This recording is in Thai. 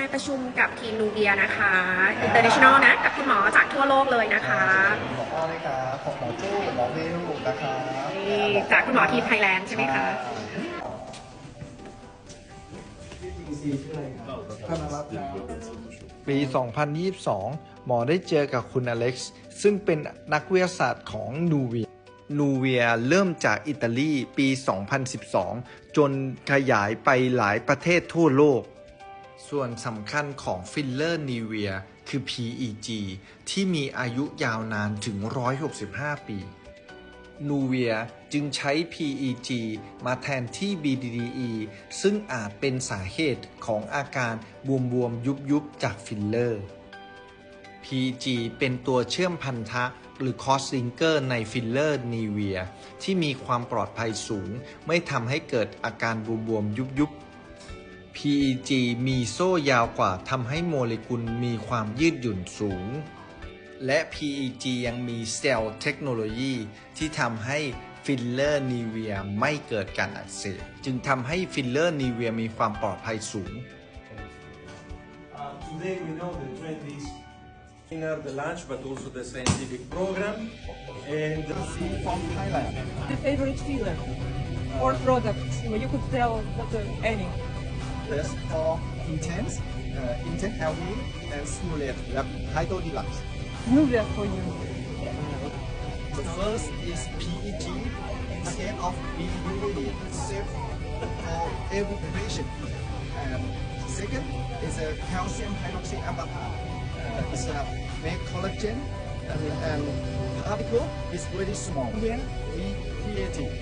มาประชุมกับทีมนูเบียนะคะ international นะกับคุณหมอจากทั่วโลกเลยนะคะหมออ้อนะครับของหมอจู้หมอวิวนะครับนี่จากคุณหมอทีมไทยแลนด์ใช่ไหมคะท่านรับครับปี 2022 หมอได้เจอกับคุณอเล็กซ์ ซึ่งเป็นนักวิทยาศาสตร์ของนูเวียนูเวียเริ่มจากอิตาลีปี 2012 จนขยายไปหลายประเทศทั่วโลก ส่วนสำคัญของฟิลเลอร์นีเวียคือ PEG ที่มีอายุยาวนานถึง 165 ปีนูเวียจึงใช้ PEG มาแทนที่ BDDE ซึ่งอาจเป็นสาเหตุของอาการบวมๆยุบๆจากฟิลเลอร์ PEG เป็นตัวเชื่อมพันธะหรือ cross linker ในฟิลเลอร์นีเวียที่มีความปลอดภัยสูง ไม่ทำให้เกิดอาการบวมๆยุบๆ PEG มีโซ่ยาวกว่าทำให้โมเลกุลมีความยืดหยุ่นสูง และ PEG ยังมีเซลล์เทคโนโลยีที่ทำให้ฟิลเลอร์นีเวียไม่เกิดการอักเสบจึงทำให้ฟิลเลอร์นีเวียมีความปลอดภัยสูง Uh, today we know the trend is in the lunch, but also the scientific program. And from Thailand the favorite filler or product you could tell what uh, any best for intense uh, intense healthy and stimulate like Hydro Deluxe Nubia for you The first is PET, instead of BDDE, safe for every patient. And second is a calcium hydroxyapatite. Uh, it's a make collagen and, and particle is very small. When we creating.